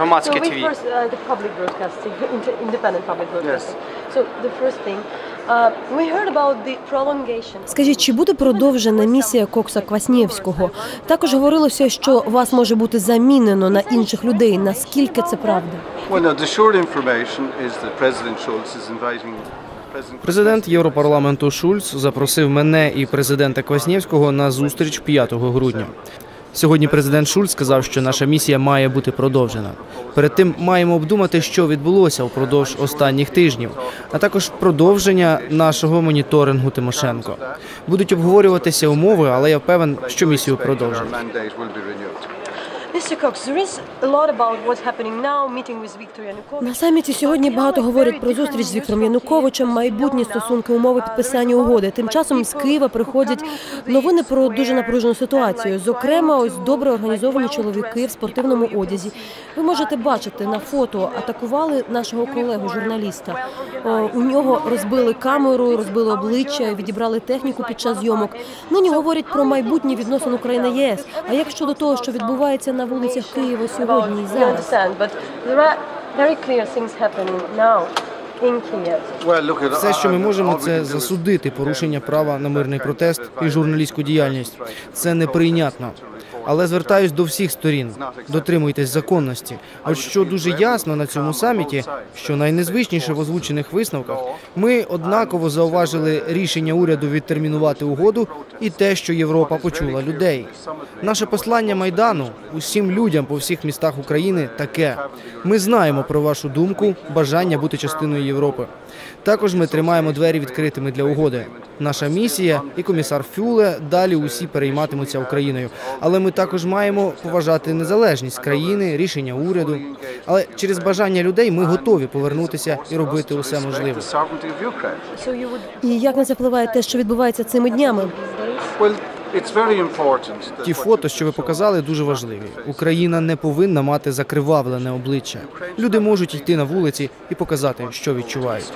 громадське So we ТВ. first, uh, the public broadcasting, independent public broadcasting. So the first thing, uh, we heard about the prolongation. Скажіть, чи буде продовжена місія Кокса Кваснєвського? Також говорилося, що вас може бути замінено на інших людей. Наскільки це правда? Well, no, the short information is that President Schulz is inviting Президент Європарламенту Шульц запросив мене і президента Кваснєвського на зустріч 5 грудня. Сьогодні президент Шульц сказав, що наша місія має бути продовжена. Перед тим маємо обдумати, що відбулося впродовж останніх тижнів, а також продовження нашого моніторингу Тимошенко. Будуть обговорюватися умови, але я певен, що місію продовжать. На саміті сьогодні багато говорять про зустріч з Віктором Януковичем, майбутні стосунки, умови підписання угоди. Тим часом з Києва приходять новини про дуже напружену ситуацію. Зокрема, ось добре організовані чоловіки в спортивному одязі. Ви можете бачити на фото, атакували нашого колегу, журналіста. У нього розбили камеру, розбили обличчя, відібрали техніку під час зйомок. Нині говорять про майбутнє відносин України ЄС. А як щодо того, що відбувається на вулицях Києва сьогодні і зараз? understand, but there are very clear things happening now in Kiev. Well, look at Все, що ми можемо, це засудити порушення права на мирний протест і журналістську діяльність. Це неприйнятно. Але звертаюсь до всіх сторін. Дотримуйтесь законності. От що дуже ясно на цьому саміті, що найнезвичніше в озвучених висновках, ми однаково зауважили рішення уряду відтермінувати угоду і те, що Європа почула людей. Наше послання майдану усім людям по всіх містах України таке: ми знаємо про вашу думку, бажання бути частиною Європи. Також ми тримаємо двері відкритими для угоди. Наша місія і комісар Фюле далі усі перейматимуться Україною. Але ми також маємо поважати незалежність країни, рішення уряду. Але через бажання людей ми готові повернутися і робити усе можливе. І як на це впливає те, що відбувається цими днями? Ті фото, що ви показали, дуже важливі. Україна не повинна мати закривавлене обличчя. Люди можуть йти на вулиці і показати, що відчувають.